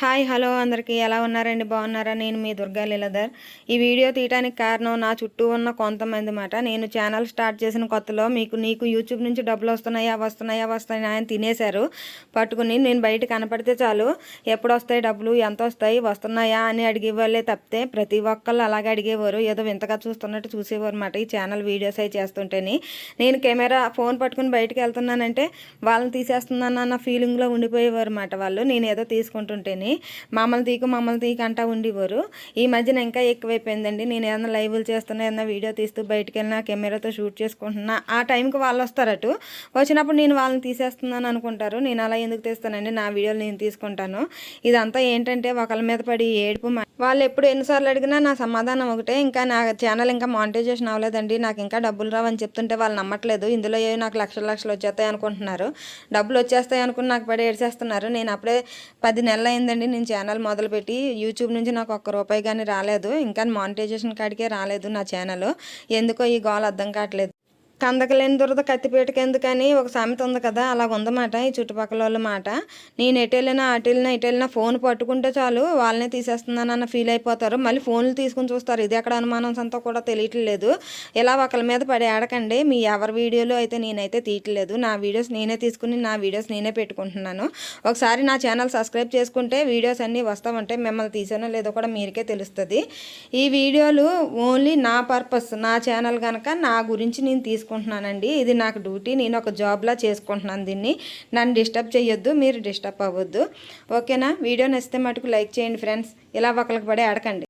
Hi hello అందరికీ. ఎలా ఉన్నారండి? బాగున్నారా? నేను మీ దుర్గా లీలాధర్. ఈ వీడియో తీయడానికి కారణం నా చుట్టూ ఉన్న కొంతమంది మాట. నేను ఛానల్ స్టార్ట్ చేసిన కొత్తలో మీకు నీకు యూట్యూబ్ నుంచి డబ్బులు వస్తున్నాయా వస్తున్నాయా వస్తున్నాయా అని తినేశారు. పట్టుకుని నేను బయట కనపడితే చాలు. ఎప్పుడు వస్తాయి డబ్బులు? ఎంత వస్తాయి వస్తున్నాయా అని అడిగేవాళ్ళే తప్పితే ప్రతి ఒక్కళ్ళు అలాగే అడిగేవారు. ఏదో వింతగా చూస్తున్నట్టు చూసేవారు అనమాట ఈ ఛానల్ వీడియోస్ అవి చేస్తుంటేని. నేను కెమెరా ఫోన్ పట్టుకుని బయటకు వెళ్తున్నానంటే వాళ్ళని తీసేస్తున్నాను అన్న ఫీలింగ్లో ఉండిపోయేవారు అనమాట వాళ్ళు. నేను ఏదో తీసుకుంటుంటేని. మమ్మల్ని తీకు మమ్మల్ని తీకు అంటా ఉండేవారు. ఈ మధ్యన ఇంకా ఎక్కువైపోయిందండి. నేను ఏదైనా లైవ్లు చేస్తున్నా ఏదైనా వీడియో తీస్తూ బయటికి వెళ్ళినా కెమెరాతో షూట్ చేసుకుంటున్నా ఆ టైంకి వాళ్ళు వస్తారటు వచ్చినప్పుడు నేను వాళ్ళని తీసేస్తున్నాను అనుకుంటారు. నేను అలా ఎందుకు తీస్తానండి? నా వీడియోలు నేను తీసుకుంటాను. ఇదంతా ఏంటంటే ఒకళ్ళ మీద పడి ఏడుపు వాళ్ళు ఎప్పుడు ఎన్నిసార్లు అడిగినా నా సమాధానం ఒకటే. ఇంకా నా ఛానల్ ఇంకా మానిటైజేషన్ అవ్వలేదండి. నాకు ఇంకా డబ్బులు రావని చెప్తుంటే వాళ్ళు నమ్మట్లేదు. ఇందులో ఏవి నాకు లక్షల లక్షలు వచ్చేస్తాయి అనుకుంటున్నారు. డబ్బులు వచ్చేస్తాయి అనుకుని నాకు పడి ఏడ్చేస్తున్నారు. నేను అప్పుడే పది నెలలు అయిందండి. నేను ఛానల్ మొదలుపెట్టి యూట్యూబ్ నుంచి నాకు ఒక్క రూపాయి కానీ రాలేదు. ఇంకా మానిటైజేషన్ కాడికే రాలేదు నా ఛానల్ ఎందుకో ఈ గోల్ అర్థం కావట్లేదు. కందకలేని దురద కత్తిపీటకి ఎందుకని? ఒక సామెత ఉంది కదా అలా ఉందన్నమాట ఈ చుట్టుపక్కల వాళ్ళ మాట. నేను ఎటు వెళ్ళినా అటు వెళ్ళినా ఇటు వెళ్ళినా ఫోన్ పట్టుకుంటే చాలు వాళ్ళనే తీసేస్తున్నాను అన్న ఫీల్ అయిపోతారు. మళ్ళీ ఫోన్లు తీసుకుని చూస్తారు. ఇది ఎక్కడ అనుమానం అంతా కూడా తెలియట్లేదు ఇలా ఒకళ్ళ మీద పడి ఆడకండి. మీ ఎవరి వీడియోలు అయితే నేనైతే తీయట్లేదు. నా వీడియోస్ నేనే తీసుకుని నా వీడియోస్ నేనే పెట్టుకుంటున్నాను. ఒకసారి నా ఛానల్ సబ్స్క్రైబ్ చేసుకుంటే వీడియోస్ అన్నీ వస్తామంటే మిమ్మల్ని తీసానో లేదో కూడా మీరికే తెలుస్తుంది. ఈ వీడియోలు ఓన్లీ నా పర్పస్ నా ఛానల్ కనుక నా గురించి నేను చేసుకుంటున్నానండి. ఇది నాకు డ్యూటీ నేను ఒక జాబ్లా చేసుకుంటున్నాను దీన్ని. నన్ను డిస్టర్బ్ చేయొద్దు మీరు డిస్టర్బ్ అవ్వద్దు. ఓకేనా? వీడియో నచ్చితే మటుకు లైక్ చేయండి ఫ్రెండ్స్. ఇలా ఒకరికి పడే అడకండి